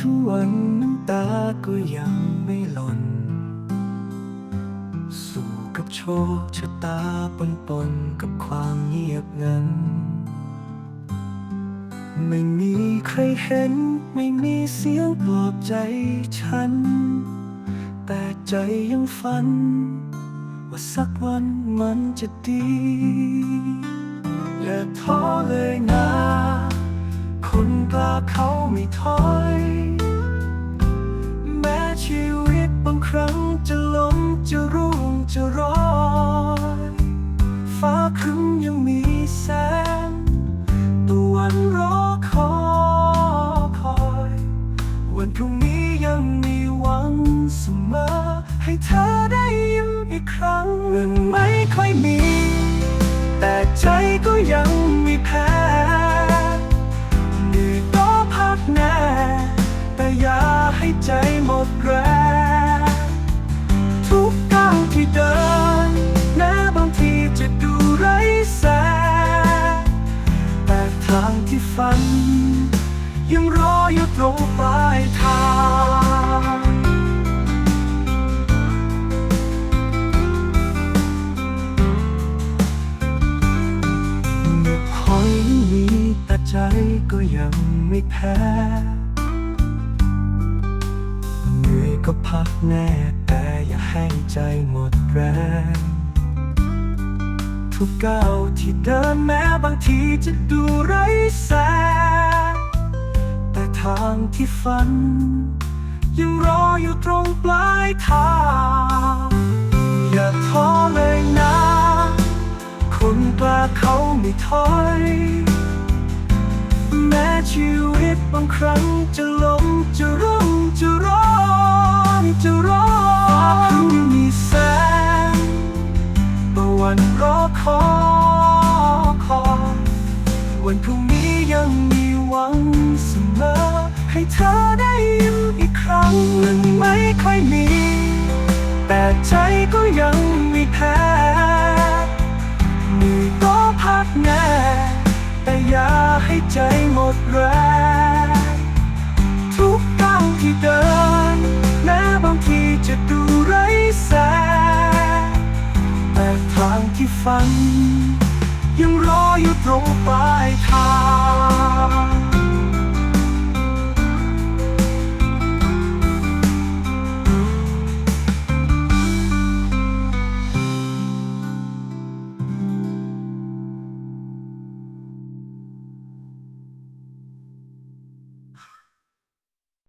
ทุกวันน้ำตาก็ยังไม่หล่น สู้กับโชคชะตาปนปนกับความเงียบงัน ไม่มีใครเห็นไม่มีเสียงปลอบใจฉัน แต่ใจยังฝัน ว่าสักวันมันจะดีอย่าท้อเลยนะ คนกล้าเขาไม่ถอย ยังมีแสงตะวันรอคอคอย วันพรุ่งนี้ยังมีหวังเสมอ ให้เธอได้ยิ้มอีกครั้งเงินไม่ค่อยมี แต่ใจก็ยัง ที่ฝัน ยังรออยู่ตรงปลายทางเมื่อพอยมีแต่ใจก็ยังไม่แพ้เหนื่อยก็พักแน่แต่อย่าให้ใจหมดแรงทุกก้าวที่เดินแม้บางทีจะดู แสงแต่ทางที่ฝัน ยังรออยู่ตรงปลายทาง อย่าท้อเลยนะ คนกล้าเขาไม่ถอย แม้ชีวิตบางครั้งจะล้มจะร่วงจะร้อนจะร้อนฟ้าครึ้มมีแสงตะวันรอคอย วันพรุ่งนี้ยังมีหวังเสมอ ให้เธอได้ยิ้มอีกครั้งเงินไม่ค่อยมี แต่ใจก็ยังไม่แพ้เหนื่อก็พักแน่แต่อย่าให้ใจหมดแรงทุกก้าวที่เดินแม้บางทีจะดูไร้แสงแต่ทางที่ฝัน ยังรออยู่ตรงปลายทาง